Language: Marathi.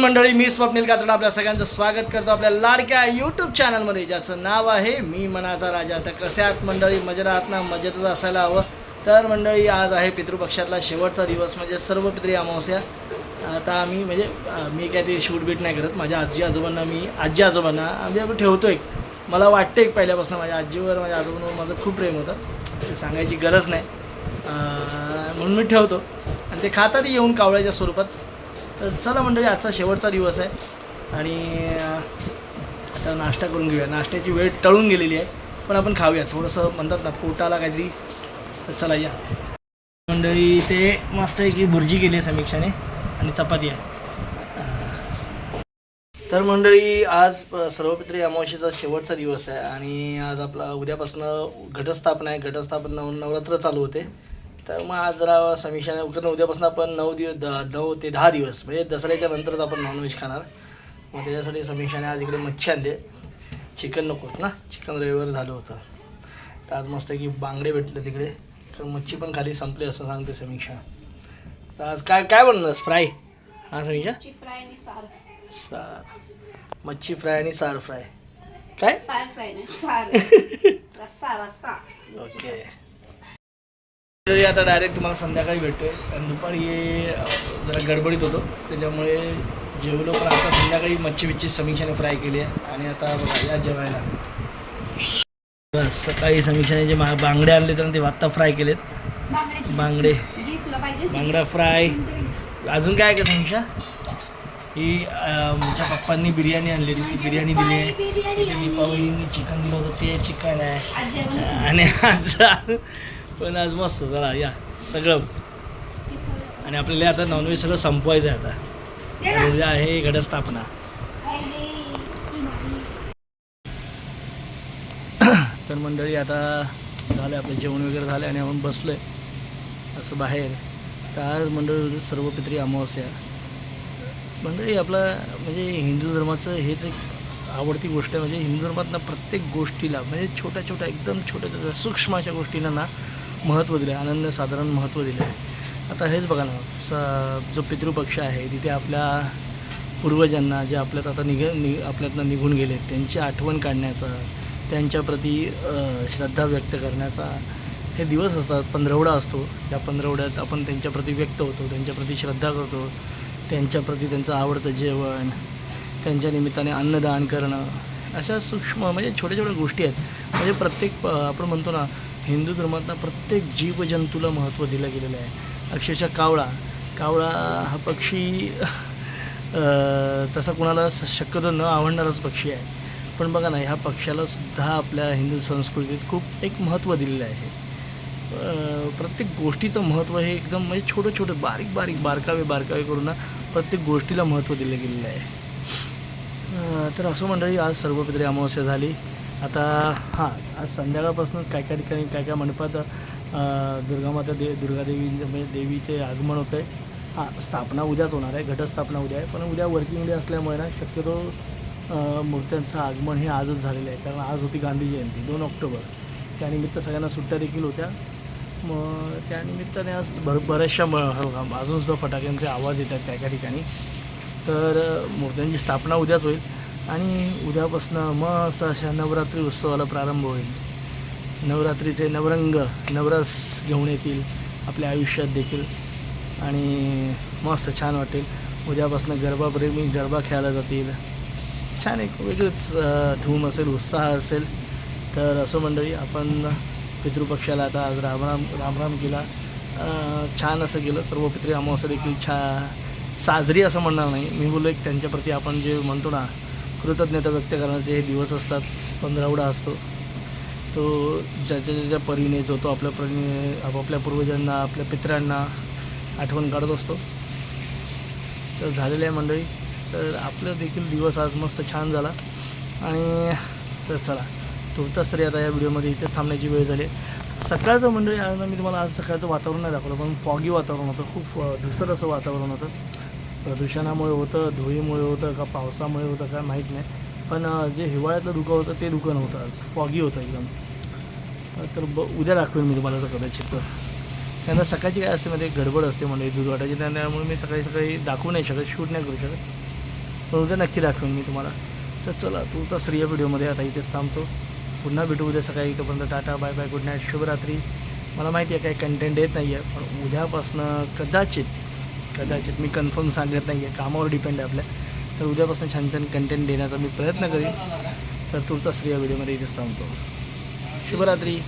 मंडळी मी स्वप्नील कातड आपल्या सगळ्यांचं स्वागत करतो आपल्या लाडक्या यूट्यूब चॅनलमध्ये ज्याचं नाव आहे मी मनाचा राजा. तर कसे आहात मंडळी? मजेत आहात ना? मजेतच असायला हवं. तर मंडळी आज आहे पितृपक्षातला शेवटचा दिवस म्हणजे सर्व पितृ अमावस्या. आता आम्ही म्हणजे मी काय ते शूट बीट नाही करत. माझ्या आजी आजोबांना मी आजी आजोबांना आम्ही ठेवतो एक मला वाटतं एक पहिल्यापासून माझ्या आजीवर माझ्या आजोबांवर माझं खूप प्रेम होतं. ते सांगायची गरज नाही. म्हणून मी ठेवतो. आणि ते खातात येऊन कावळ्याच्या स्वरूपात. तर चला मंडळी आजचा शेवटचा दिवस आहे. आणि आता नाश्ता करून घेऊया. नाश्त्याची वेळ टळून गेलेली आहे पण आपण खाऊया. थोडंसं म्हणतात ना पोटाला काहीतरी तर चला या. मंडळी ते मस्त आहे की भुर्जी केली आहे समीक्षाने आणि चपाती आहे. तर मंडळी आज सर्वपित्री अमावस्येचा शेवटचा दिवस आहे आणि आज आपला उद्यापासून घटस्थापना आहे. घटस्थापना नवरात्र चालू होते. तर मग आज जरा समीक्षाने उकडनं उद्यापासून आपण नऊ दिवस द नऊ ते दहा दिवस म्हणजे दसऱ्याच्या नंतरच आपण नॉनव्हेज खाणार. मग त्याच्यासाठी समीक्षाने आज इकडे मच्छी आणले. चिकन नको होतं ना? चिकन रविवार झालं होतं. तर आज मस्त की बांगडे भेटले तिकडे. तर मच्छी पण खाली संपली असं सांगते समीक्षा. तर आज काय काय बनणार फ्राय? हां समीक्षा? मच्छी फ्राय आणि सार. मच्छी फ्राय आणि सार फ्राय. काय? ओके. तरी आता डायरेक्ट तुम्हाला संध्याकाळी भेटतोय. कारण दुपारी हे जरा गडबडीत होतो. त्याच्यामुळे जेवलो पण आता संध्याकाळी मच्छी बिच्छी समीक्षाने फ्राय केली आहे. आणि आता बघा या जेवायला. बस, सकाळी समीक्षाने जे मा- बांगडे आणले तर ते आत्ता फ्राय केलेत. बांगडे. बांगडा फ्राय अजून काय आहे का समीक्षा? ही आमच्या पप्पांनी बिर्याणी आणलेली ती बिर्याणी दिली आहे. बिर्याणी दीपावलींनी चिकन दिलं होतं. ते चिकन आहे. आणि आज पण आज मस्त चला या सगळं. आणि आपल्याला आता नॉनव्हेज सगळं संपवायचं आहे आता. आणि आहे घटस्थापना. तर मंडळी आता झालं आपलं जेवण वगैरे झालं आणि आपण बसलो आहे असं बाहेर. तर आज मंडळी सर्व पित्री अमावस्या. मंडळी आपला म्हणजे हिंदू धर्माचं हेच एक आवडती गोष्ट आहे. म्हणजे हिंदू धर्मात ना प्रत्येक गोष्टीला म्हणजे छोट्या छोट्या एकदम छोट्या छोट्या सूक्ष्म अशा गोष्टींना ना महत्त्व दिलं आहे अनन्यसाधारण महत्त्व दिलं आहे आता हेच बघा ना स जो पितृपक्ष आहे तिथे आपल्या पूर्वजांना जे आपल्यात आता निघ नि आपल्यातनं निघून गेले त्यांची आठवण काढण्याचा त्यांच्याप्रती श्रद्धा व्यक्त करण्याचा हे दिवस असतात. पंधरवडा असतो. या पंधरवड्यात आपण त्यांच्याप्रती व्यक्त होतो त्यांच्याप्रती श्रद्धा करतो त्यांच्याप्रती त्यांचं आवडतं जेवण त्यांच्या निमित्ताने अन्नदान करणं अशा सूक्ष्म म्हणजे छोट्या छोट्या गोष्टी आहेत. म्हणजे प्रत्येक आपण म्हणतो ना हिंदू धर्मातला प्रत्येक जीवजंतूला महत्त्व दिलं गेलेलं आहे. अक्षरशः कावळा कावळा हा पक्षी तसा कुणाला शक्यतो न आवडणाराच पक्षी आहे. पण बघा ना ह्या पक्षालासुद्धा आपल्या हिंदू संस्कृतीत खूप एक महत्त्व दिलेलं आहे. प्रत्येक गोष्टीचं महत्त्व हे एकदम म्हणजे छोटं छोटं बारीक बारीक बारकावे बारकावे करून ना प्रत्येक गोष्टीला महत्त्व दिलं गेलेलं आहे. तर असं मंडळी आज सर्व पितरी अमावस्या झाली. आता हां आज संध्याकाळपासूनच काय काय ठिकाणी काय काय मंडपात दुर्गामाता दे दुर्गादेवी म्हणजे देवीचे आगमन होतं आहे हां स्थापना उद्याच होणार आहे घटस्थापना उद्या आहे पण उद्या वर्किंग डे असल्यामुळे ना शक्यतो मूर्त्यांचं आगमन हे आजच झालेलं आहे कारण आज होती गांधी जयंती दोन ऑक्टोबर. त्यानिमित्त सगळ्यांना सुट्ट्या देखील होत्या. मग त्यानिमित्ताने आज भर बऱ्याचशा म- हो, अजून सुद्धा फटाक्यांचे आवाज येतात काय काय ठिकाणी तर मूर्त्यांची स्थापना उद्याच होईल. आणि उद्यापासनं मस्त अशा नवरात्री उत्सवाला प्रारंभ होईल. नवरात्रीचे नवरंग नवरस घेऊन येतील आपल्या आयुष्यात देखील. आणि मस्त छान वाटेल. उद्यापासनं गरबाप्रेमी गरबा खेळायला जातील. छान एक वेगळंच धूम असेल उत्साह असेल. तर असं मंडळी आपण पितृपक्षाला आता आज रामराम रामराम केला. छान असं केलं. सर्व पितृ अमावस्या देखील छा साजरी असं म्हणणार नाही. मी बोललो एक त्यांच्याप्रती आपण जे म्हणतो ना कृतज्ञता व्यक्त करण्याचे हे दिवस असतात. पंधरावडा असतो. तो ज्याच्या ज्याच्या परीने जो तो आपल्या परीने आपापल्या पूर्वजांना आपल्या पितरांना आठवण काढत असतो. तर झालेलं आहे मंडळी. तर आपलं देखील दिवस आज मस्त छान झाला. आणि तर चला तुर्तास तरी आता या व्हिडिओमध्ये इथेच थांबण्याची वेळ झाली. सकाळचं मंडळी आज मी तुम्हाला आज सकाळचं वातावरण नाही दाखवलं पण फॉगी वातावरण होतं. खूप धुसर असं वातावरण होतं. प्रदूषणामुळे होतं धुळीमुळे होतं का पावसामुळे होतं का माहीत नाही. पण जे हिवाळ्यातलं धुकं होतं ते धुकं नव्हतं. आज फॉगी होतं एकदम. तर ब उद्या दाखवेन मी तुम्हाला असं कदाचित त्यांना सकाळची काय असते म्हणजे गडबड असते म्हणजे दूध वाटायची. त्यामुळे मी सकाळी सकाळी दाखवू नाही शकत शूट नाही करू शकत. पण उद्या नक्की दाखवेन मी तुम्हाला. तर चला तू तर स्त्रिया व्हिडिओमध्ये. आता इथेच थांबतो. पुन्हा भेटू उद्या सकाळी. तोपर्यंत tata bye bye good night शुभरात्री. मला माहिती आहे काही कंटेंट येत नाही आहे पण उद्यापासनं कदाचित कदाचित मी कन्फर्म सांगत नाही आहे कामावर डिपेंड आहे आपल्या तर उद्यापासून छान छान कंटेंट देण्याचा मी प्रयत्न करेन. तर तुर्तास या व्हिडिओमध्ये इथेच थांबतो. शुभरात्री.